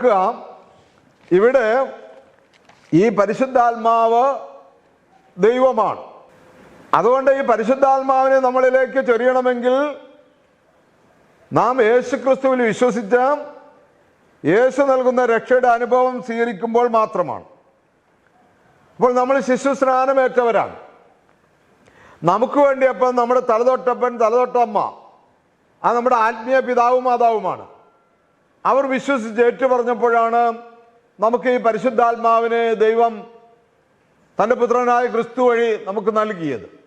ഓർക്കുക ഇവിടെ ഈ പരിശുദ്ധാത്മാവ് ദൈവമാണ്. അതുകൊണ്ട് ഈ പരിശുദ്ധാത്മാവിനെ നമ്മളിലേക്ക് ചൊരിയണമെങ്കിൽ നാം യേശു ക്രിസ്തുവിൽ വിശ്വസിച്ച യേശു നൽകുന്ന രക്ഷയുടെ അനുഭവം സ്വീകരിക്കുമ്പോൾ മാത്രമാണ്. അപ്പോൾ നമ്മൾ ശിശു സ്നാനമേറ്റവരാണ്. നമുക്ക് വേണ്ടി നമ്മുടെ തലതൊട്ടപ്പൻ തലതൊട്ടമ്മ ആ നമ്മുടെ ആത്മീയ പിതാവും മാതാവുമാണ്. അവർ വിശ്വസിച്ച് ഏറ്റു പറഞ്ഞപ്പോഴാണ് നമുക്ക് ഈ പരിശുദ്ധാത്മാവിനെ ദൈവം തന്റെ പുത്രനായ ക്രിസ്തു വഴി നമുക്ക് നൽകിയത്.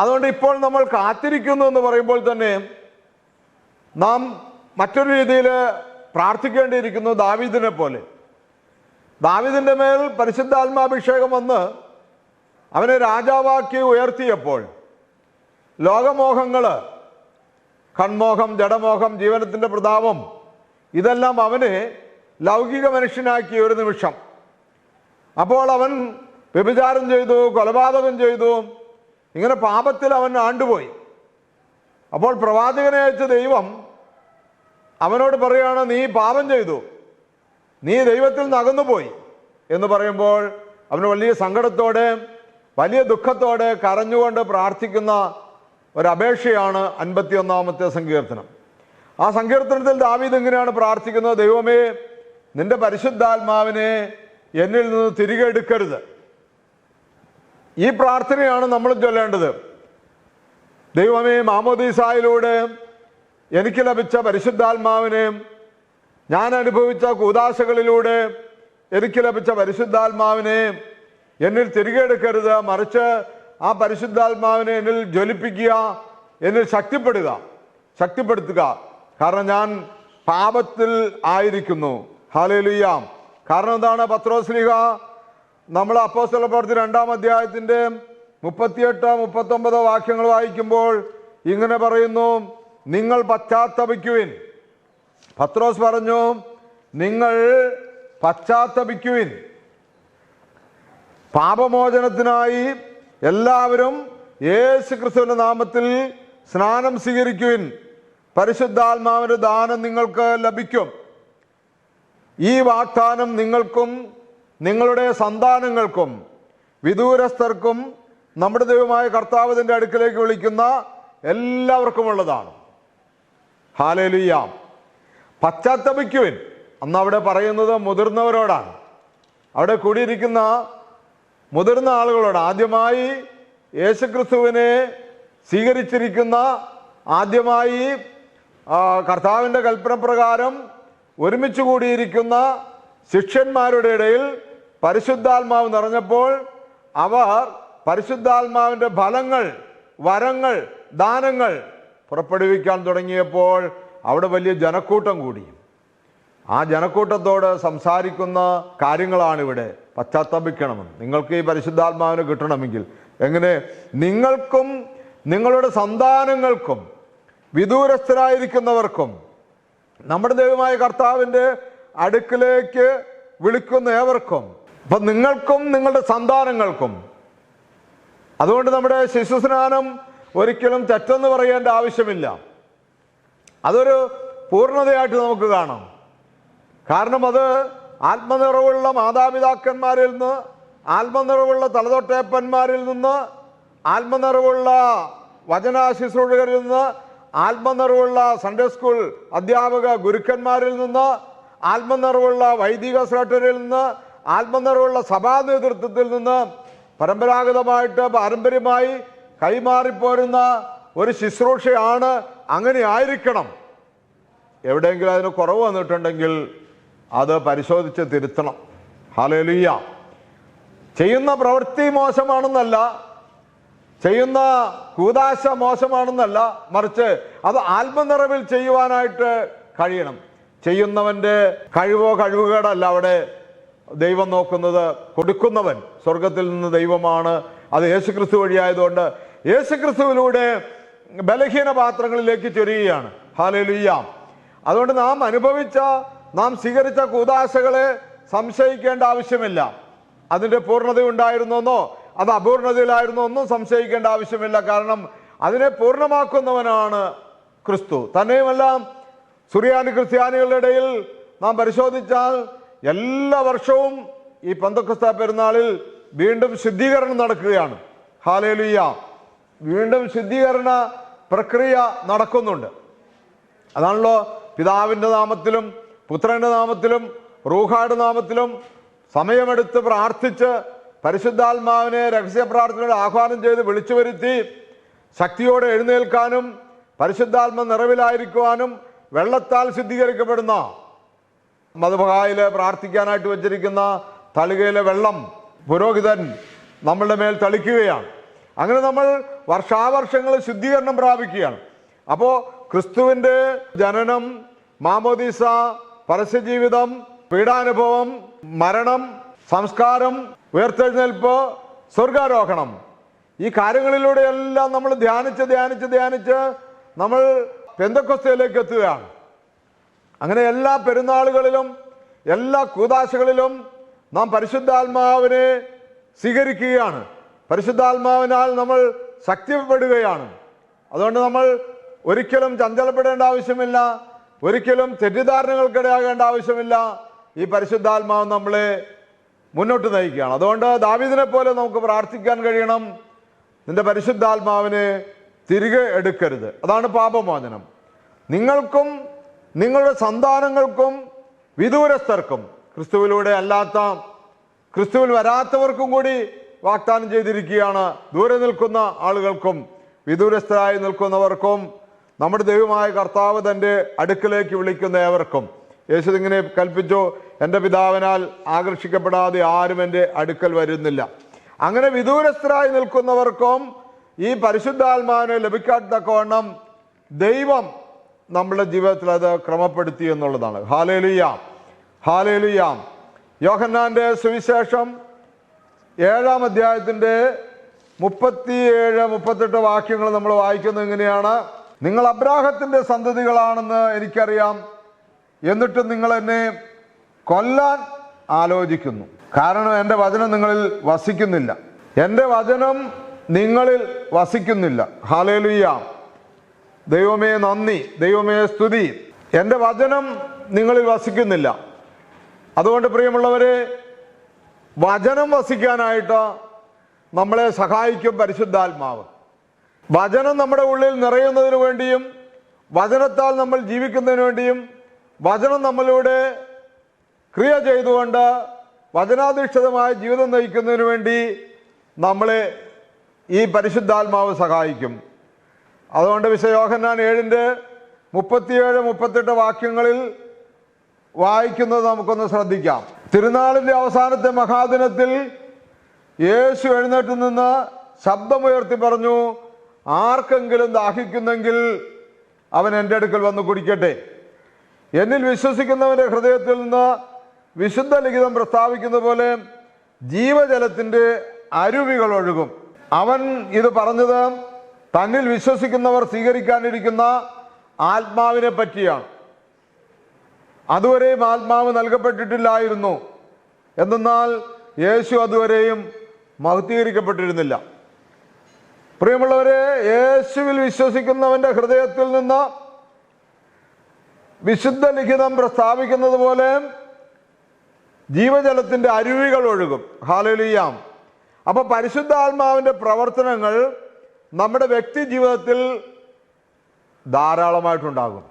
അതുകൊണ്ട് ഇപ്പോൾ നമ്മൾ കാത്തിരിക്കുന്നു എന്ന് പറയുമ്പോൾ തന്നെ നാം മറ്റൊരു രീതിയിൽ പ്രാർത്ഥിക്കേണ്ടിയിരിക്കുന്നു ദാവീദിനെ പോലെ. ദാവീദിന്റെ മേൽ പരിശുദ്ധാത്മാഭിഷേകം വന്ന് അവനെ രാജാവാക്കി ഉയർത്തിയപ്പോൾ ലോകമോഹങ്ങൾ കൺമോഹം ജഡമോഹം ജീവനത്തിന്റെ പ്രതാപം ഇതെല്ലാം അവനെ ലൗകിക മനുഷ്യനാക്കിയ ഒരു നിമിഷം. അപ്പോൾ അവൻ വ്യഭിചാരം ചെയ്തു കൊലപാതകം ചെയ്തു. ഇങ്ങനെ പാപത്തിൽ അവൻ ആണ്ടുപോയി. അപ്പോൾ പ്രവാചകനെ അയച്ച ദൈവം അവനോട് പറയുകയാണ് നീ പാപം ചെയ്തു. നീ ദൈവത്തിൽ നിന്ന് അകന്നുപോയി എന്ന് പറയുമ്പോൾ അവന് വലിയ സങ്കടത്തോടെ വലിയ ദുഃഖത്തോടെ കരഞ്ഞുകൊണ്ട് പ്രാർത്ഥിക്കുന്ന ഒരു അപേക്ഷയാണ് അൻപത്തി ഒന്നാമത്തെ സങ്കീർത്തനം. ആ സങ്കീർത്തനത്തിൽ ദാവീദ് എങ്ങനെയാണ് പ്രാർത്ഥിക്കുന്നത്? ദൈവമേ നിന്റെ പരിശുദ്ധാത്മാവിനെ എന്നിൽ നിന്ന് തിരികെ എടുക്കരുത്. ഈ പ്രാർത്ഥനയാണ് നമ്മൾ ചൊല്ലേണ്ടത്. ദൈവമേ മാമോദീസായിലൂടെ എനിക്ക് ലഭിച്ച പരിശുദ്ധാത്മാവിനെ ഞാൻ അനുഭവിച്ച കൂതാശകളിലൂടെ എനിക്ക് ലഭിച്ച പരിശുദ്ധാത്മാവിനെ എന്നിൽ തിരികെ എടുക്കരുത്. മറിച്ച് ആ പരിശുദ്ധാത്മാവിനെ എന്നിൽ ജ്വലിപ്പിക്കുക എന്നിൽ ശക്തിപ്പെടുക ശക്തിപ്പെടുത്തുക. കാരണം ഞാൻ പാപത്തിൽ ആയിരിക്കുന്നു. ഹാലേലുയ്യാം കാരണം എന്താണ് പത്രോസ്ലിഹ നമ്മൾ അപ്പോസ്തല പ്രവർത്തി രണ്ടാം അധ്യായത്തിന്റെ മുപ്പത്തിയെട്ട് മുപ്പത്തൊമ്പത് വാക്യങ്ങൾ വായിക്കുമ്പോൾ ഇങ്ങനെ പറയുന്നു നിങ്ങൾ പശ്ചാത്തപിക്കുവിൻ. പത്രോസ് പറഞ്ഞു നിങ്ങൾ പശ്ചാത്തപിക്കുവിൻ. പാപമോചനത്തിനായി എല്ലാവരും യേശു ക്രിസ്തുവിന്റെ നാമത്തിൽ സ്നാനം സ്വീകരിക്കുവിൻ. പരിശുദ്ധാത്മാവിന്റെ ദാനം നിങ്ങൾക്ക് ലഭിക്കും. ഈ വാഗ്ദാനം നിങ്ങൾക്കും നിങ്ങളുടെ സന്താനങ്ങൾക്കും വിദൂരസ്ഥർക്കും നമ്മുടെ ദൈവമായ കർത്താവിന്റെ അടുക്കിലേക്ക് വിളിക്കുന്ന എല്ലാവർക്കും ഉള്ളതാണ് ഹാലേലുയ്യാം പശ്ചാത്തപിക്കുവിൻ. അന്ന് അവിടെ പറയുന്നത് മുതിർന്നവരോടാണ്. അവിടെ കൂടിയിരിക്കുന്ന മുതിർന്ന ആളുകളോട് ആദ്യമായി യേശുക്രിസ്തുവിനെ സ്വീകരിച്ചിരിക്കുന്ന ആദ്യമായി കർത്താവിന്റെ കൽപ്പന പ്രകാരം ഒരുമിച്ച് കൂടിയിരിക്കുന്ന ശിഷ്യന്മാരുടെ ഇടയിൽ പരിശുദ്ധാത്മാവ് നിറഞ്ഞപ്പോൾ അവർ പരിശുദ്ധാത്മാവിന്റെ ഫലങ്ങൾ വരങ്ങൾ ദാനങ്ങൾ പുറപ്പെടുവിക്കാൻ തുടങ്ങിയപ്പോൾ അവിടെ വലിയ ജനക്കൂട്ടം കൂടി. ആ ജനക്കൂട്ടത്തോട് സംസാരിക്കുന്ന കാര്യങ്ങളാണ് ഇവിടെ പശ്ചാത്തപിക്കണമെന്ന്. നിങ്ങൾക്ക് ഈ പരിശുദ്ധാത്മാവിനെ കിട്ടണമെങ്കിൽ എങ്ങനെ? നിങ്ങൾക്കും നിങ്ങളുടെ സന്താനങ്ങൾക്കും വിദൂരസ്ഥരായിരിക്കുന്നവർക്കും നമ്മുടെ ദൈവമായ കർത്താവിന്റെ അടുക്കിലേക്ക് വിളിക്കുന്ന ഏവർക്കും അപ്പം നിങ്ങൾക്കും നിങ്ങളുടെ സന്താനങ്ങൾക്കും അതുകൊണ്ട് നമ്മുടെ ശിശുസ്നാനം ഒരിക്കലും തെറ്റെന്ന് പറയേണ്ട ആവശ്യമില്ല. അതൊരു പൂർണതയായിട്ട് നമുക്ക് കാണാം. കാരണം അത് ആത്മനിറവുള്ള മാതാപിതാക്കന്മാരിൽ നിന്ന് ആത്മനിറവുള്ള തലതൊട്ടേപ്പന്മാരിൽ നിന്ന് ആത്മനിറവുള്ള വചനാശുശ്രൂഷകരിൽ നിന്ന് ആത്മനിറവുള്ള സൺഡേ സ്കൂൾ അധ്യാപക ഗുരുക്കന്മാരിൽ നിന്ന് ആത്മനിറവുള്ള വൈദിക സെക്രട്ടറിയിൽ നിന്ന് ആത്മനിറവുള്ള സഭാ നേതൃത്വത്തിൽ നിന്ന് പരമ്പരാഗതമായിട്ട് പാരമ്പര്യമായി കൈമാറിപ്പോരുന്ന ഒരു ശുശ്രൂഷയാണ് അങ്ങനെ ആയിരിക്കണം. എവിടെയെങ്കിലും അതിന് കുറവ് വന്നിട്ടുണ്ടെങ്കിൽ അത് പരിശോധിച്ച് തിരുത്തണം. ഹാലേലിയ ചെയ്യുന്ന പ്രവൃത്തി മോശമാണെന്നല്ല ചെയ്യുന്ന കൂതാശ മോശമാണെന്നല്ല മറിച്ച് അത് ആത്മനിറവിൽ ചെയ്യുവാനായിട്ട് കഴിയണം. ചെയ്യുന്നവന്റെ കഴിവോ കഴിവുകേടല്ല അവിടെ ദൈവം നോക്കുന്നത്. കൊടുക്കുന്നവൻ സ്വർഗത്തിൽ നിന്ന് ദൈവമാണ്. അത് യേശുക്രിസ്തു വഴിയായതുകൊണ്ട് യേശുക്രിസ്തുവിലൂടെ ബലഹീന പാത്രങ്ങളിലേക്ക് ചൊരിയുകയാണ്. ഹാലലുയ്യാം അതുകൊണ്ട് നാം അനുഭവിച്ച നാം സ്വീകരിച്ച കൂതാശകളെ സംശയിക്കേണ്ട ആവശ്യമില്ല. അതിന്റെ പൂർണത അത് അപൂർണതയിലായിരുന്നു ഒന്നും സംശയിക്കേണ്ട ആവശ്യമില്ല. കാരണം അതിനെ പൂർണമാക്കുന്നവനാണ് ക്രിസ്തു. തന്നെയുമല്ല സുറിയാനി ക്രിസ്ത്യാനികളുടെ ഇടയിൽ നാം പരിശോധിച്ചാൽ എല്ലാ വർഷവും ഈ പന്തക്കുസ്ത പെരുന്നാളിൽ വീണ്ടും ശുദ്ധീകരണം നടക്കുകയാണ്. ഹാലേലുയ്യ വീണ്ടും ശുദ്ധീകരണ പ്രക്രിയ നടക്കുന്നുണ്ട്. അതാണല്ലോ പിതാവിന്റെ നാമത്തിലും പുത്രന്റെ നാമത്തിലും റൂഹായുടെ നാമത്തിലും സമയമെടുത്ത് പ്രാർത്ഥിച്ച് പരിശുദ്ധാത്മാവിനെ രഹസ്യ പ്രാർത്ഥനയുടെ ആഹ്വാനം ചെയ്ത് വിളിച്ചു വരുത്തി ശക്തിയോടെ എഴുന്നേൽക്കാനും പരിശുദ്ധാത്മ നിറവിലായിരിക്കുവാനും വെള്ളത്താൽ ശുദ്ധീകരിക്കപ്പെടുന്ന മധുബഹായിൽ പ്രാർത്ഥിക്കാനായിട്ട് വച്ചിരിക്കുന്ന തളികയിലെ വെള്ളം പുരോഹിതൻ നമ്മളുടെ മേൽ തളിക്കുകയാണ്. അങ്ങനെ നമ്മൾ വർഷാവർഷങ്ങൾ ശുദ്ധീകരണം പ്രാപിക്കുകയാണ്. അപ്പോൾ ക്രിസ്തുവിന്റെ ജനനം മാമോദീസ പരസ്യജീവിതം പീഡാനുഭവം മരണം സംസ്കാരം ഉയർത്തെഴുന്നേൽപ്പ് സ്വർഗാരോഹണം. ഈ കാര്യങ്ങളിലൂടെയെല്ലാം നമ്മൾ ധ്യാനിച്ച് ധ്യാനിച്ച് ധ്യാനിച്ച് നമ്മൾ പെന്തക്കൊസ്തയിലേക്ക് എത്തുകയാണ്. അങ്ങനെ എല്ലാ പെരുന്നാളുകളിലും എല്ലാ കൂതാശകളിലും നാം പരിശുദ്ധാത്മാവിനെ സ്വീകരിക്കുകയാണ്. പരിശുദ്ധാത്മാവിനാൽ നമ്മൾ ശക്തിപ്പെടുകയാണ്. അതുകൊണ്ട് നമ്മൾ ഒരിക്കലും ചഞ്ചലപ്പെടേണ്ട ആവശ്യമില്ല. ഒരിക്കലും തെറ്റിദ്ധാരണകൾക്കിടയാകേണ്ട ആവശ്യമില്ല. ഈ പരിശുദ്ധാത്മാവ് നമ്മളെ മുന്നോട്ട് നയിക്കുകയാണ്. അതുകൊണ്ട് ദാവീദിനെ പോലെ നമുക്ക് പ്രാർത്ഥിക്കാൻ കഴിയണം. നിന്റെ പരിശുദ്ധാത്മാവിനെ തിരികെ എടുക്കരുത്. അതാണ് പാപമോചനം. നിങ്ങൾക്കും നിങ്ങളുടെ സന്താനങ്ങൾക്കും വിദൂരസ്ഥർക്കും ക്രിസ്തുവിലൂടെ അല്ലാത്ത ക്രിസ്തുവിൽ വരാത്തവർക്കും കൂടി വാഗ്ദാനം ചെയ്തിരിക്കുകയാണ്. ദൂരെ നിൽക്കുന്ന ആളുകൾക്കും വിദൂരസ്ഥരായി നിൽക്കുന്നവർക്കും നമ്മുടെ ദൈവമായ കർത്താവ് തന്റെ അടുക്കിലേക്ക് വിളിക്കുന്ന ഏവർക്കും. യേശു ഇങ്ങനെ കൽപ്പിച്ചു എന്റെ പിതാവിനാൽ ആകർഷിക്കപ്പെടാതെ ആരും എന്റെ അടുക്കൽ വരുന്നില്ല. അങ്ങനെ വിദൂരസ്ഥരായി നിൽക്കുന്നവർക്കും ഈ പരിശുദ്ധാത്മാവിനെ ലഭിക്കാത്തക്കവണ്ണം ദൈവം നമ്മുടെ ജീവിതത്തിൽ അത് ക്രമപ്പെടുത്തി എന്നുള്ളതാണ്. ഹാലേലുയാം ഹാലേലുയാം യോഹന്നാന്റെ സുവിശേഷം ഏഴാം അധ്യായത്തിന്റെ മുപ്പത്തിയേഴ് മുപ്പത്തെട്ട് വാക്യങ്ങൾ നമ്മൾ വായിക്കുന്നത് എങ്ങനെയാണ് നിങ്ങൾ അബ്രാഹത്തിന്റെ സന്തതികളാണെന്ന് എനിക്കറിയാം. എന്നിട്ടും നിങ്ങൾ എന്നെ കൊല്ലാൻ ആലോചിക്കുന്നു. കാരണം എന്റെ വചനം നിങ്ങളിൽ വസിക്കുന്നില്ല. എന്റെ വചനം നിങ്ങളിൽ വസിക്കുന്നില്ല. ഹാലേലുയ്യ ദൈവമേ നന്ദി. ദൈവമേ സ്തുതി. എന്റെ വചനം നിങ്ങളിൽ വസിക്കുന്നില്ല. അതുകൊണ്ട് പ്രിയമുള്ളവരെ വചനം വസിക്കാനായിട്ട് നമ്മളെ സഹായിക്കും പരിശുദ്ധാത്മാവ്. വചനം നമ്മുടെ ഉള്ളിൽ നിറയുന്നതിന് വേണ്ടിയും വചനത്താൽ നമ്മൾ ജീവിക്കുന്നതിന് വേണ്ടിയും വചനം നമ്മളിലൂടെ ക്രിയ ചെയ്തുകൊണ്ട് വചനാധിഷ്ഠിതമായ ജീവിതം നയിക്കുന്നതിന് വേണ്ടി നമ്മളെ ഈ പരിശുദ്ധാത്മാവ് സഹായിക്കും. അതുകൊണ്ട് വിശയോഹന്നാൻ ഏഴിന്റെ മുപ്പത്തിയേഴ് മുപ്പത്തെട്ട് വാക്യങ്ങളിൽ വായിക്കുന്നത് നമുക്കൊന്ന് ശ്രദ്ധിക്കാം. തിരുനാളിന്റെ അവസാനത്തെ മഹാദിനത്തിൽ യേശു എഴുന്നേറ്റ് നിന്ന് ശബ്ദമുയർത്തി പറഞ്ഞു ആർക്കെങ്കിലും ദാഹിക്കുന്നെങ്കിൽ അവൻ എന്റെ അടുക്കൽ വന്ന് കുടിക്കട്ടെ. എന്നിൽ വിശ്വസിക്കുന്നവന്റെ ഹൃദയത്തിൽ നിന്ന് വിശുദ്ധ ലിഖിതം പ്രസ്താവിക്കുന്ന പോലെ ജീവജലത്തിന്റെ അരുവികൾ ഒഴുകും. അവൻ ഇത് പറഞ്ഞത് തന്നിൽ വിശ്വസിക്കുന്നവർ സ്വീകരിക്കാനിരിക്കുന്ന ആത്മാവിനെ പറ്റിയാണ്. അതുവരെയും ആത്മാവ് നൽകപ്പെട്ടിട്ടില്ലായിരുന്നു. എന്തെന്നാൽ യേശു അതുവരെയും മഹത്തീകരിക്കപ്പെട്ടിരുന്നില്ല പ്രിയമുള്ളവരെ യേശുവിൽ വിശ്വസിക്കുന്നവന്റെ ഹൃദയത്തിൽ നിന്ന് വിശുദ്ധ ലിഖിതം പ്രസ്താവിക്കുന്നത് പോലെ ജീവജലത്തിന്റെ അരുവികൾ ഒഴുകും. ഹാലലിയാം അപ്പൊ പരിശുദ്ധാത്മാവിന്റെ പ്രവർത്തനങ്ങൾ നമ്മുടെ വ്യക്തി ജീവിതത്തിൽ ധാരാളമായിട്ടുണ്ടാകും.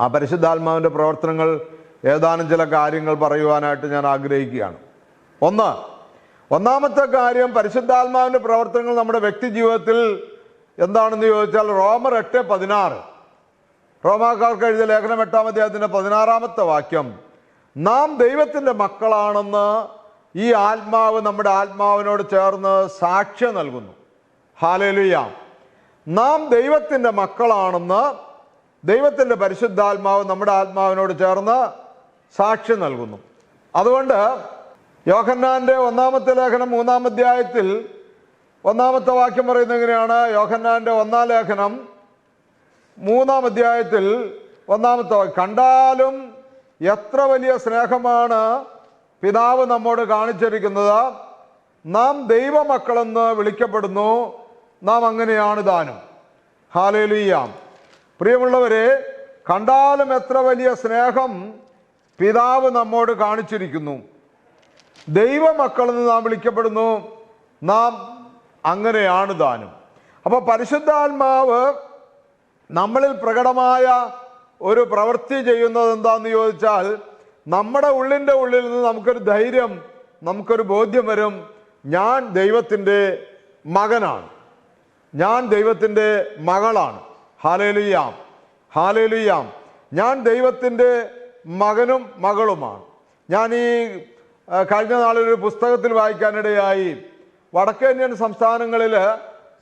ആ പരിശുദ്ധാത്മാവിന്റെ പ്രവർത്തനങ്ങൾ ഏതാനും ചില കാര്യങ്ങൾ പറയുവാനായിട്ട് ഞാൻ ആഗ്രഹിക്കുകയാണ്. ഒന്ന് ഒന്നാമത്തെ കാര്യം പരിശുദ്ധാത്മാവിന്റെ പ്രവർത്തനങ്ങൾ നമ്മുടെ വ്യക്തി ജീവിതത്തിൽ എന്താണെന്ന് ചോദിച്ചാൽ റോമർ എട്ട് പതിനാറ്. റോമാക്കാർക്ക് എഴുതിയ ലേഖനം എട്ടാം അധ്യായത്തിന്റെ പതിനാറാമത്തെ വാക്യം നാം ദൈവത്തിന്റെ മക്കളാണെന്ന് ഈ ആത്മാവ് നമ്മുടെ ആത്മാവിനോട് ചേർന്ന് സാക്ഷ്യം നൽകുന്നു. ഹാലലുയ. നാം ദൈവത്തിന്റെ മക്കളാണെന്ന് ദൈവത്തിന്റെ പരിശുദ്ധാത്മാവ് നമ്മുടെ ആത്മാവിനോട് ചേർന്ന് സാക്ഷ്യം നൽകുന്നു. അതുകൊണ്ട് യോഹന്നാന്റെ ഒന്നാമത്തെ ലേഖനം മൂന്നാം അധ്യായത്തിൽ ഒന്നാമത്തെ വാക്യം പറയുന്നത് എങ്ങനെയാണ്? യോഹന്നാന്റെ ഒന്നാം ലേഖനം മൂന്നാം അധ്യായത്തിൽ ഒന്നാമത്തെ കണ്ടാലും എത്ര വലിയ സ്നേഹമാണ് പിതാവ് നമ്മോട് കാണിച്ചിരിക്കുന്നത്. നാം ദൈവമക്കളെന്ന് വിളിക്കപ്പെടുന്നു. നാം അങ്ങനെയാണ് ദാനം ഹാലേലിയാം. പ്രിയമുള്ളവരെ കണ്ടാലും എത്ര വലിയ സ്നേഹം പിതാവ് നമ്മോട് കാണിച്ചിരിക്കുന്നു. ദൈവമക്കളെന്ന് നാം വിളിക്കപ്പെടുന്നു. നാം അങ്ങനെയാണ് ദാനം അപ്പോൾ പരിശുദ്ധാത്മാവ് നമ്മളിൽ പ്രകടമായ ഒരു പ്രവൃത്തി ചെയ്യുന്നത് എന്താന്ന് ചോദിച്ചാൽ നമ്മുടെ ഉള്ളിന്റെ ഉള്ളിൽ നിന്ന് നമുക്കൊരു ധൈര്യം നമുക്കൊരു ബോധ്യം വരും. ഞാൻ ദൈവത്തിന്റെ മകനാണ്. ഞാൻ ദൈവത്തിന്റെ മകളാണ്. ഹാലേലുയാം ഹാലേലുയാം ഞാൻ ദൈവത്തിന്റെ മകനും മകളുമാണ്. ഞാൻ ഈ കഴിഞ്ഞ നാളൊരു പുസ്തകത്തിൽ വായിക്കാനിടയായി വടക്കേന്ത്യൻ സംസ്ഥാനങ്ങളിൽ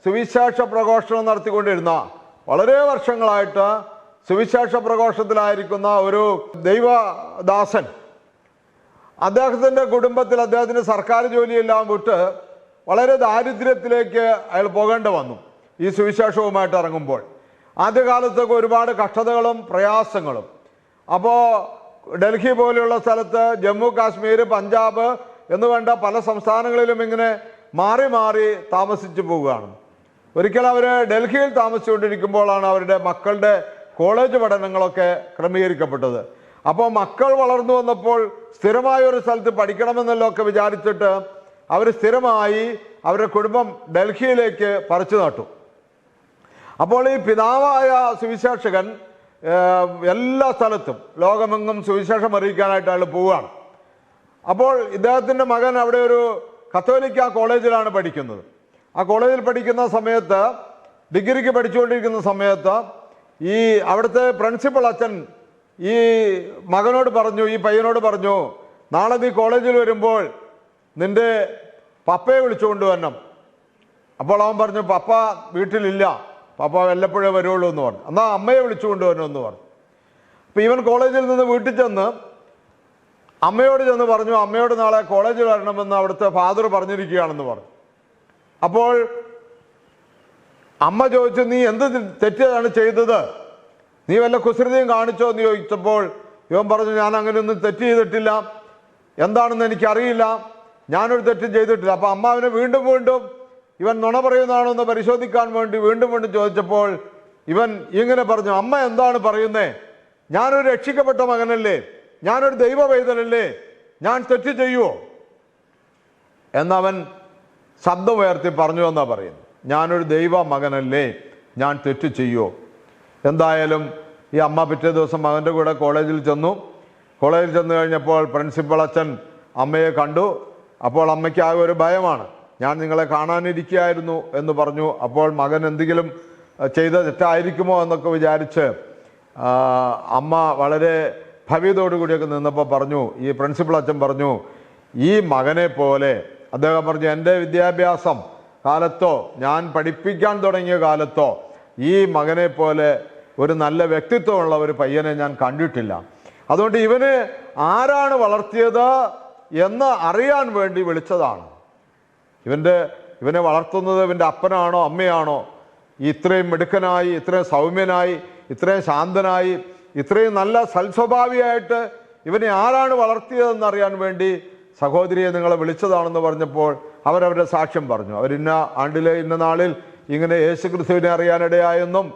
സുവിശേഷ പ്രഘോഷണം നടത്തിക്കൊണ്ടിരുന്ന വളരെ വർഷങ്ങളായിട്ട് സുവിശേഷ പ്രഘോഷത്തിലായിരിക്കുന്ന ഒരു ദൈവദാസൻ അദ്ദേഹത്തിന്റെ കുടുംബത്തിൽ അദ്ദേഹത്തിന് സർക്കാർ ജോലിയെല്ലാം വിട്ട് വളരെ ദാരിദ്ര്യത്തിലേക്ക് അയാൾ പോകേണ്ടി വന്നു ഈ സുവിശേഷവുമായിട്ട് ഇറങ്ങുമ്പോൾ. ആദ്യകാലത്തൊക്കെ ഒരുപാട് കഷ്ടതകളും പ്രയാസങ്ങളും. അപ്പോൾ ഡൽഹി പോലെയുള്ള സ്ഥലത്ത് ജമ്മു കാശ്മീർ പഞ്ചാബ് എന്നുവേണ്ട പല സംസ്ഥാനങ്ങളിലും ഇങ്ങനെ മാറി മാറി താമസിച്ചു പോവുകയാണ്. ഒരിക്കൽ അവർ ഡൽഹിയിൽ താമസിച്ചുകൊണ്ടിരിക്കുമ്പോഴാണ് അവരുടെ മക്കളുടെ കോളേജ് പഠനങ്ങളൊക്കെ ക്രമീകരിക്കപ്പെട്ടത്. അപ്പോൾ മക്കൾ വളർന്നു വന്നപ്പോൾ സ്ഥിരമായ ഒരു സ്ഥലത്ത് പഠിക്കണമെന്നല്ലോ ഒക്കെ വിചാരിച്ചിട്ട് അവർ സ്ഥിരമായി അവരുടെ കുടുംബം ഡൽഹിയിലേക്ക് പറിച്ചു നട്ടു. അപ്പോൾ ഈ പിതാവായ സുവിശേഷകൻ എല്ലാ സ്ഥലത്തും ലോകമെങ്ങും സുവിശേഷം അറിയിക്കാനായിട്ട് അയാൾ പോവുകയാണ്. അപ്പോൾ ഇദ്ദേഹത്തിന്റെ മകൻ അവിടെ ഒരു കത്തോലിക്ക കോളേജിലാണ് പഠിക്കുന്നത്. ആ കോളേജിൽ പഠിക്കുന്ന സമയത്ത് ഡിഗ്രിക്ക് പഠിച്ചുകൊണ്ടിരിക്കുന്ന സമയത്ത് ഈ അവിടുത്തെ പ്രിൻസിപ്പൾ അച്ഛൻ ഈ മകനോട് പറഞ്ഞു ഈ പയ്യനോട് പറഞ്ഞു നാളെ നീ കോളേജിൽ വരുമ്പോൾ നിന്റെ പപ്പയെ വിളിച്ചുകൊണ്ട് വരണം അപ്പോൾ അവൻ പറഞ്ഞു പപ്പ വീട്ടിലില്ല. പപ്പ വല്ലപ്പോഴേ വരുള്ളൂ എന്ന് പറഞ്ഞു. എന്നാൽ അമ്മയെ വിളിച്ചുകൊണ്ട് എന്ന് പറഞ്ഞു. അപ്പം ഇവൻ കോളേജിൽ നിന്ന് വീട്ടിൽ ചെന്ന് അമ്മയോട് ചെന്ന് പറഞ്ഞു അമ്മയോട് നാളെ കോളേജിൽ വരണമെന്ന് അവിടുത്തെ ഫാദർ പറഞ്ഞിരിക്കുകയാണെന്ന് പറഞ്ഞു. അപ്പോൾ അമ്മ ചോദിച്ചു നീ എന്ത് തെറ്റാണ് ചെയ്തത്? നീ വല്ല കുസൃതിയും കാണിച്ചോ? എന്ന് ചോദിച്ചപ്പോൾ ഇവൻ പറഞ്ഞു ഞാൻ അങ്ങനെ ഒന്നും തെറ്റ് ചെയ്തിട്ടില്ല. എന്താണെന്ന് എനിക്കറിയില്ല. ഞാനൊരു തെറ്റും ചെയ്തിട്ടില്ല. അപ്പം അമ്മ അവനെ വീണ്ടും വീണ്ടും ഇവൻ നുണ പറയുന്നതാണോ എന്ന് പരിശോധിക്കാൻ വേണ്ടി വീണ്ടും വീണ്ടും ചോദിച്ചപ്പോൾ ഇവൻ ഇങ്ങനെ പറഞ്ഞു അമ്മ എന്താണ് പറയുന്നേ? ഞാനൊരു രക്ഷിക്കപ്പെട്ട മകനല്ലേ? ഞാനൊരു ദൈവ പൈതലല്ലേ ഞാൻ തെറ്റ് ചെയ്യുമോ എന്നവൻ ശബ്ദമുയർത്തി പറഞ്ഞു എന്നാ പറയുന്നത്. ഞാനൊരു ദൈവ മകനല്ലേ ഞാൻ തെറ്റ് ചെയ്യുമോ എന്തായാലും ഈ അമ്മ പിറ്റേ ദിവസം മകന്റെ കൂടെ കോളേജിൽ ചെന്നു. കോളേജിൽ ചെന്ന് കഴിഞ്ഞപ്പോൾ പ്രിൻസിപ്പൾ അച്ഛൻ അമ്മയെ കണ്ടു. അപ്പോൾ അമ്മയ്ക്ക് ആകെ ഒരു ഭയമാണ്. ഞാൻ നിങ്ങളെ കാണാനിരിക്കുകയായിരുന്നു എന്ന് പറഞ്ഞു. അപ്പോൾ മകൻ എന്തെങ്കിലും ചെയ്ത തെറ്റായിരിക്കുമോ എന്നൊക്കെ വിചാരിച്ച് അമ്മ വളരെ ഭവ്യതോടുകൂടിയൊക്കെ നിന്നപ്പോൾ പറഞ്ഞു. ഈ പ്രിൻസിപ്പൾ അച്ഛൻ പറഞ്ഞു ഈ മകനെ പോലെ അദ്ദേഹം പറഞ്ഞു എന്റെ വിദ്യാഭ്യാസം കാലത്തോ ഞാൻ പഠിപ്പിക്കാൻ തുടങ്ങിയ കാലത്തോ ഈ മകനെ പോലെ ഒരു നല്ല വ്യക്തിത്വമുള്ള ഒരു പയ്യനെ ഞാൻ കണ്ടിട്ടില്ല. അതുകൊണ്ട് ഇവന് ആരാണ് വളർത്തിയത് എന്ന് അറിയാൻ വേണ്ടി വിളിച്ചതാണ്. ഇവന്റെ ഇവനെ വളർത്തുന്നത് ഇവന്റെ അപ്പനാണോ അമ്മയാണോ? ഇത്രയും മിടുക്കനായി ഇത്രയും സൗമ്യനായി ഇത്രയും ശാന്തനായി ഇത്രയും നല്ല സൽസ്വഭാവിയായിട്ട് ഇവനെ ആരാണ് വളർത്തിയതെന്ന് അറിയാൻ വേണ്ടി സഹോദരിയെ നിങ്ങളെ വിളിച്ചതാണെന്ന് പറഞ്ഞപ്പോൾ അവരവരുടെ സാക്ഷ്യം പറഞ്ഞു. അവർ ഇന്ന ആണ്ടിലെ ഇന്ന നാളിൽ ഇങ്ങനെ യേശു ക്രിസ്തുവിനെ അറിയാനിടയായെന്നും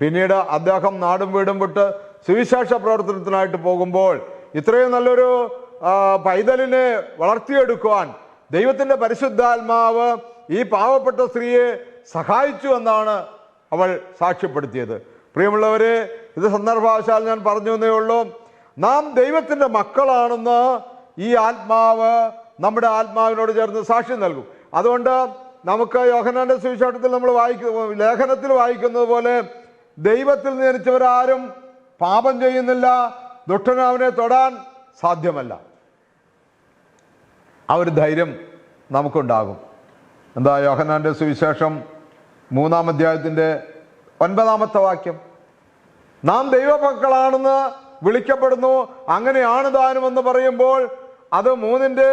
പിന്നീട് അദ്ദേഹം നാടും വീടും വിട്ട് സുവിശേഷ പ്രവർത്തനത്തിനായിട്ട് പോകുമ്പോൾ ഇത്രയും നല്ലൊരു പൈതലിനെ വളർത്തിയെടുക്കുവാൻ ദൈവത്തിന്റെ പരിശുദ്ധാത്മാവ് ഈ പാവപ്പെട്ട സ്ത്രീയെ സഹായിച്ചു എന്നാണ് അവൾ സാക്ഷ്യപ്പെടുത്തിയത്. പ്രിയമുള്ളവരെ ഇത് സന്ദർഭാവശാൽ ഞാൻ പറഞ്ഞു എന്നേ ഉള്ളൂ. നാം ദൈവത്തിന്റെ മക്കളാണെന്ന് ഈ ആത്മാവ് നമ്മുടെ ആത്മാവിനോട് ചേർന്ന് സാക്ഷ്യം നൽകും. അതുകൊണ്ട് നമുക്ക് യോഹനാന്റെ സുവിശേഷത്തിൽ നമ്മൾ വായിക്കുന്ന ലേഖനത്തിൽ വായിക്കുന്നത് പോലെ ദൈവത്തിൽ ജനിച്ചവരാരും പാപം ചെയ്യുന്നില്ല ദുഷ്ടനാവിനെ തൊടാൻ സാധ്യമല്ല. ആ ഒരു ധൈര്യം നമുക്കുണ്ടാകും. എന്താ യോഹനാന്റെ സുവിശേഷം മൂന്നാം അധ്യായത്തിന്റെ ഒൻപതാമത്തെ വാക്യം? നാം ദൈവമക്കളാണെന്ന് വിളിക്കപ്പെടുന്നു അങ്ങനെയാണ് താനുമെന്ന് പറയുമ്പോൾ അത് മൂന്നിന്റെ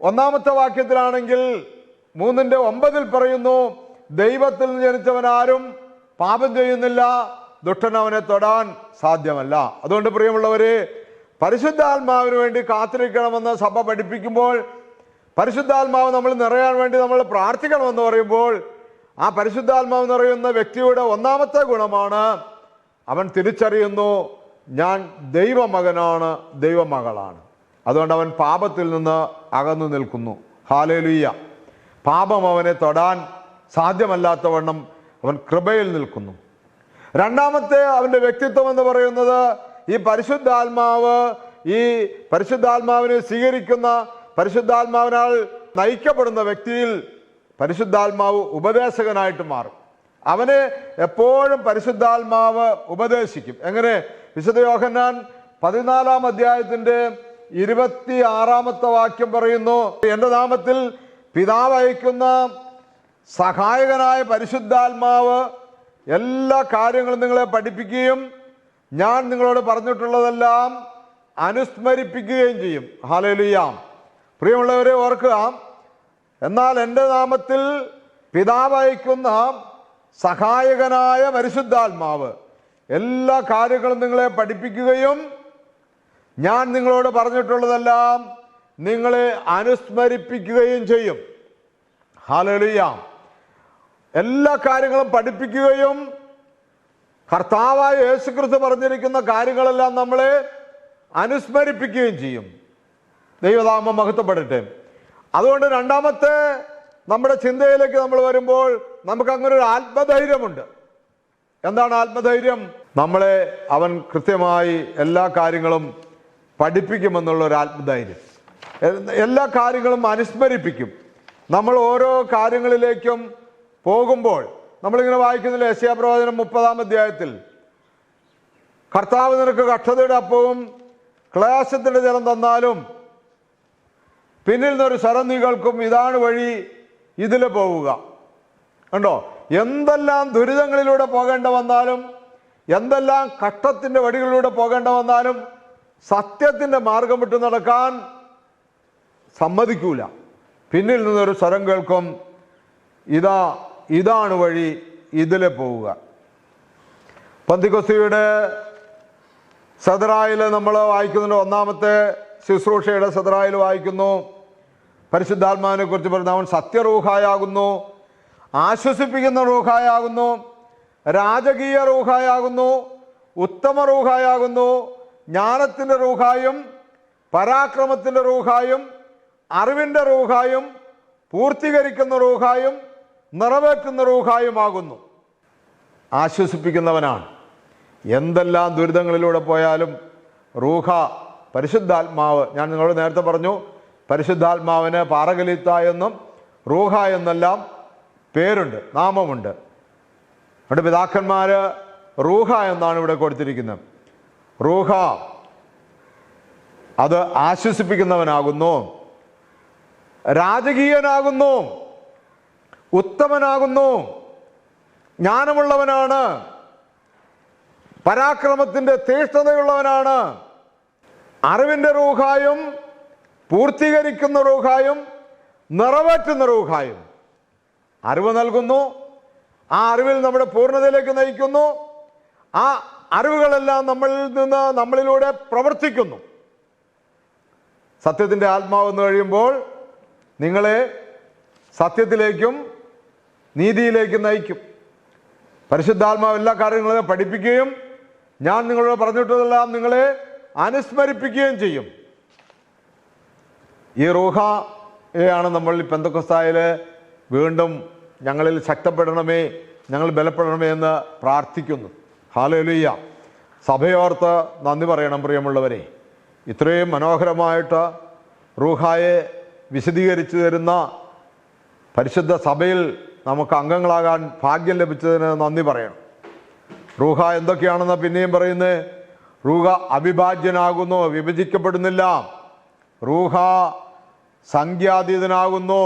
ഒന്നാമത്തെ വാക്യത്തിലാണെങ്കിൽ മൂന്നിന്റെ ഒമ്പതിൽ പറയുന്നു ദൈവത്തിൽ നിന്ന് ജനിച്ചവനാരും പാപം ചെയ്യുന്നില്ല ദുഷ്ടൻ അവനെ തൊടാൻ സാധ്യമല്ല. അതുകൊണ്ട് പ്രിയമുള്ളവരെ പരിശുദ്ധാത്മാവിന് വേണ്ടി കാത്തിരിക്കണമെന്ന് സഭ പഠിപ്പിക്കുമ്പോൾ പരിശുദ്ധാത്മാവ് നമ്മൾ നിറയാൻ വേണ്ടി നമ്മൾ പ്രാർത്ഥിക്കണമെന്ന് പറയുമ്പോൾ ആ പരിശുദ്ധാത്മാവ് നിറയുന്ന വ്യക്തിയുടെ ഒന്നാമത്തെ ഗുണമാണ് അവൻ തിരിച്ചറിയുന്നു ഞാൻ ദൈവമകനാണ് ദൈവമകളാണ്. അതുകൊണ്ട് അവൻ പാപത്തിൽ നിന്ന് അകന്നു നിൽക്കുന്നു. ഹാലേലുയ്യ പാപം അവനെ തൊടാൻ സാധ്യമല്ലാത്തവണ്ണം അവൻ കൃപയിൽ നിൽക്കുന്നു. രണ്ടാമത്തെ അവന്റെ വ്യക്തിത്വം എന്ന് പറയുന്നത് ഈ പരിശുദ്ധാത്മാവ് ഈ പരിശുദ്ധാത്മാവിനെ സ്വീകരിക്കുന്ന പരിശുദ്ധാത്മാവിനാൽ നയിക്കപ്പെടുന്ന വ്യക്തിയിൽ പരിശുദ്ധാത്മാവ് ഉപദേശകനായിട്ട് മാറും. അവനെ എപ്പോഴും പരിശുദ്ധാത്മാവ് ഉപദേശിക്കും. എങ്ങനെ? വിശുദ്ധ യോഹന്നാൻ പതിനാലാം അധ്യായത്തിന്റെ ഇരുപത്തി ആറാമത്തെ വാക്യം പറയുന്നു. എന്റെ നാമത്തിൽ പിതാവ് അയക്കുന്ന സഹായകനായ പരിശുദ്ധാത്മാവ് എല്ലാ കാര്യങ്ങളും നിങ്ങളെ പഠിപ്പിക്കുകയും ഞാൻ നിങ്ങളോട് പറഞ്ഞിട്ടുള്ളതെല്ലാം അനുസ്മരിപ്പിക്കുകയും ചെയ്യും. ഹാലലുയാം പ്രിയമുള്ളവരെ ഓർക്കുക എന്നാൽ എന്റെ നാമത്തിൽ പിതാവ് അയക്കുന്ന സഹായകനായ പരിശുദ്ധാത്മാവ് എല്ലാ കാര്യങ്ങളും നിങ്ങളെ പഠിപ്പിക്കുകയും ഞാൻ നിങ്ങളോട് പറഞ്ഞിട്ടുള്ളതെല്ലാം നിങ്ങളെ അനുസ്മരിപ്പിക്കുകയും ചെയ്യും. ഹാലലുയാം എല്ലാ കാര്യങ്ങളും പഠിപ്പിക്കുകയും കർത്താവായ യേശുക്രിസ്തു പറഞ്ഞിരിക്കുന്ന കാര്യങ്ങളെല്ലാം നമ്മളെ അനുസ്മരിപ്പിക്കുകയും ചെയ്യും. ദൈവതാമം മഹത്വപ്പെടട്ടെ. അതുകൊണ്ട് രണ്ടാമത്തെ നമ്മുടെ ചിന്തയിലേക്ക് നമ്മൾ വരുമ്പോൾ നമുക്ക് അങ്ങനെ ഒരു ആത്മധൈര്യമുണ്ട്. എന്താണ് ആത്മധൈര്യം? നമ്മളെ അവൻ കൃത്യമായി എല്ലാ കാര്യങ്ങളും പഠിപ്പിക്കുമെന്നുള്ള ഒരു ആത്മധൈര്യം. എല്ലാ കാര്യങ്ങളും അനുസ്മരിപ്പിക്കും. നമ്മൾ ഓരോ കാര്യങ്ങളിലേക്കും പോകുമ്പോൾ നമ്മളിങ്ങനെ വായിക്കുന്നില്ല? യശയാ പ്രവചനം മുപ്പതാം അധ്യായത്തിൽ. കർത്താവ് നിനക്ക് കഷ്ടതയുടെ അപ്പവും ക്ലേശത്തിന്റെ ജലം തന്നാലും പിന്നിൽ നിന്നൊരു സ്വരം ഇതാണ് വഴി ഇതിൽ പോവുക. കണ്ടോ? എന്തെല്ലാം ദുരിതങ്ങളിലൂടെ പോകേണ്ട വന്നാലും എന്തെല്ലാം കഷ്ടത്തിന്റെ വഴികളിലൂടെ പോകേണ്ട വന്നാലും സത്യത്തിന്റെ മാർഗം വിട്ട് നടക്കാൻ സമ്മതിക്കൂല. പിന്നിൽ നിന്നൊരു സ്വരം കേൾക്കും ഇതാ ഇതാണ് വഴി ഇതിലെ പോവുക. പന്തിക്കൊസ്തിയുടെ സദറായിൽ നമ്മൾ വായിക്കുന്നുണ്ട്. ഒന്നാമത്തെ ശുശ്രൂഷയുടെ സദറായിൽ വായിക്കുന്നു. പരിശുദ്ധാത്മാവിനെ കുറിച്ച് പറഞ്ഞു അവൻ സത്യറൂഹായാകുന്നു ആശ്വസിപ്പിക്കുന്ന റൂഹായാകുന്നു രാജകീയ റൂഹായാകുന്നു ഉത്തമ റൂഹായാകുന്നു ജ്ഞാനത്തിന്റെ റൂഹായും പരാക്രമത്തിന്റെ റൂഹായും അറിവിന്റെ റൂഹായും പൂർത്തീകരിക്കുന്ന റൂഹായും നിറവേറ്റുന്ന റൂഹായുമാകുന്നു. ആശ്വസിപ്പിക്കുന്നവനാണ്. എന്തെല്ലാം ദുരിതങ്ങളിലൂടെ പോയാലും റൂഹ പരിശുദ്ധാത്മാവ് ഞാൻ നിങ്ങളോട് നേരത്തെ പറഞ്ഞു പരിശുദ്ധാത്മാവിന് പാറകലിത്ത എന്നും റൂഹ എന്നെല്ലാം പേരുണ്ട് നാമമുണ്ട്. നമ്മുടെ പിതാക്കന്മാർ റൂഹ എന്നാണ് ഇവിടെ കൊടുത്തിരിക്കുന്നത്. റൂഹ അത് ആശ്വസിപ്പിക്കുന്നവനാകുന്നു. രാജകീയനാകുന്നു. ഉത്തമനാകുന്നു. ജ്ഞാനമുള്ളവനാണ്. പരാക്രമത്തിന്റെ തീഷ്ണതയുള്ളവനാണ്. അറിവിന്റെ റൂഹായും പൂർത്തീകരിക്കുന്ന റൂഹായും നിറവേറ്റുന്ന റൂഹായും. അറിവ് നൽകുന്നു. ആ അറിവിൽ നമ്മുടെ പൂർണതയിലേക്ക് നയിക്കുന്നു. ആ അറിവുകളെല്ലാം നമ്മളിൽ നിന്ന് നമ്മളിലൂടെ പ്രവർത്തിക്കുന്നു. സത്യത്തിന്റെ ആത്മാവ് എന്ന് കഴിയുമ്പോൾ നിങ്ങളെ സത്യത്തിലേക്കും നീതിയിലേക്കും നയിക്കും. പരിശുദ്ധാത്മാവ് എല്ലാ കാര്യങ്ങളും പഠിപ്പിക്കുകയും ഞാൻ നിങ്ങളോട് പറഞ്ഞിട്ടതെല്ലാം നിങ്ങളെ അനുസ്മരിപ്പിക്കുകയും ചെയ്യും. ഈ റൂഹയാണ് നമ്മൾ പെന്തക്കൊസ്തായിൽ വീണ്ടും ഞങ്ങളിൽ ശക്തപ്പെടണമേ ഞങ്ങൾ ബലപ്പെടണമേ എന്ന് പ്രാർത്ഥിക്കുന്നു. ഹാലലുയ്യ സഭയോർത്ത് നന്ദി പറയണം പ്രിയമുള്ളവരെ. ഇത്രയും മനോഹരമായിട്ട് റൂഹായെ വിശദീകരിച്ചു തരുന്ന പരിശുദ്ധ സഭയിൽ നമുക്ക് അംഗങ്ങളാകാൻ ഭാഗ്യം ലഭിച്ചതിന് നന്ദി പറയണം. റൂഹ എന്തൊക്കെയാണെന്ന് പിന്നെയും പറയുന്നത് റൂഹ അവിഭാജ്യനാകുന്നു വിഭജിക്കപ്പെടുന്നില്ല. റൂഹ സംഖ്യാതീതനാകുന്നു.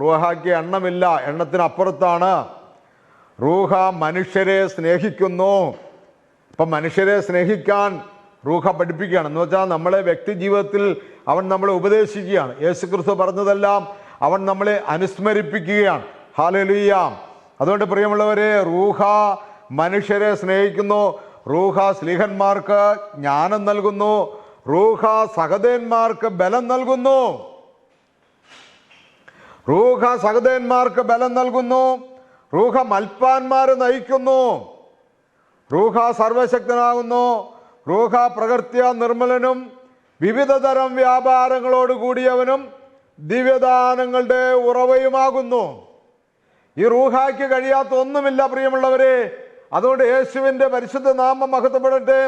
റൂഹയ്ക്ക് എണ്ണമില്ല എണ്ണത്തിനപ്പുറത്താണ്. റൂഹ മനുഷ്യരെ സ്നേഹിക്കുന്നു. അപ്പം മനുഷ്യരെ സ്നേഹിക്കാൻ റൂഹ പഠിപ്പിക്കുകയാണ്. എന്ന് വെച്ചാൽ നമ്മളെ വ്യക്തി ജീവിതത്തിൽ അവൻ നമ്മളെ ഉപദേശിക്കുകയാണ്. യേശുക്രിസ്തു പറഞ്ഞതെല്ലാം അവൻ നമ്മളെ അനുസ്മരിപ്പിക്കുകയാണ്. ഹാലലുയ്യാം അതുകൊണ്ട് പ്രിയമുള്ളവരെ റൂഹ മനുഷ്യരെ സ്നേഹിക്കുന്നു. റൂഹ സ്ലീഹന്മാർക്ക് ജ്ഞാനം നൽകുന്നു. റൂഹ സഹദേന്മാർക്ക് ബലം നൽകുന്നു. റൂഹ സഹദേന്മാർക്ക് ബലം നൽകുന്നു. റൂഹ മൽപ്പാന്മാരെ നയിക്കുന്നു. റൂഹ സർവശക്തനാകുന്നു. റൂഹ പ്രകൃത്യ നിർമ്മലനും വിവിധ തരം വ്യാപാരങ്ങളോട് കൂടിയവനും ദിവ്യദാനങ്ങളുടെ ഉറവയുമാകുന്നു. ഈ റൂഹായ്ക്ക് കഴിയാത്ത ഒന്നുമില്ല പ്രിയമുള്ളവരെ. അതുകൊണ്ട് യേശുവിന്റെ പരിശുദ്ധ നാമം മഹത്വപ്പെടട്ടെ.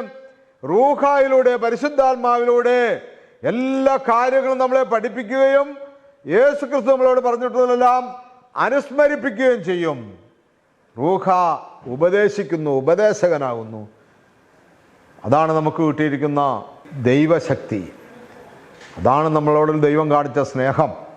റൂഹായിലൂടെ പരിശുദ്ധാത്മാവിലൂടെ എല്ലാ കാര്യങ്ങളും നമ്മളെ പഠിപ്പിക്കുകയും യേശു ക്രിസ്തു നമ്മളോട് പറഞ്ഞിട്ടുള്ളതെല്ലാം അനുസ്മരിപ്പിക്കുകയും ചെയ്യും. റൂഹ ഉപദേശിക്കുന്നു ഉപദേശകനാകുന്നു. അതാണ് നമുക്ക് കിട്ടിയിരിക്കുന്ന ദൈവശക്തി. അതാണ് നമ്മളോട് ദൈവം കാണിച്ച സ്നേഹം.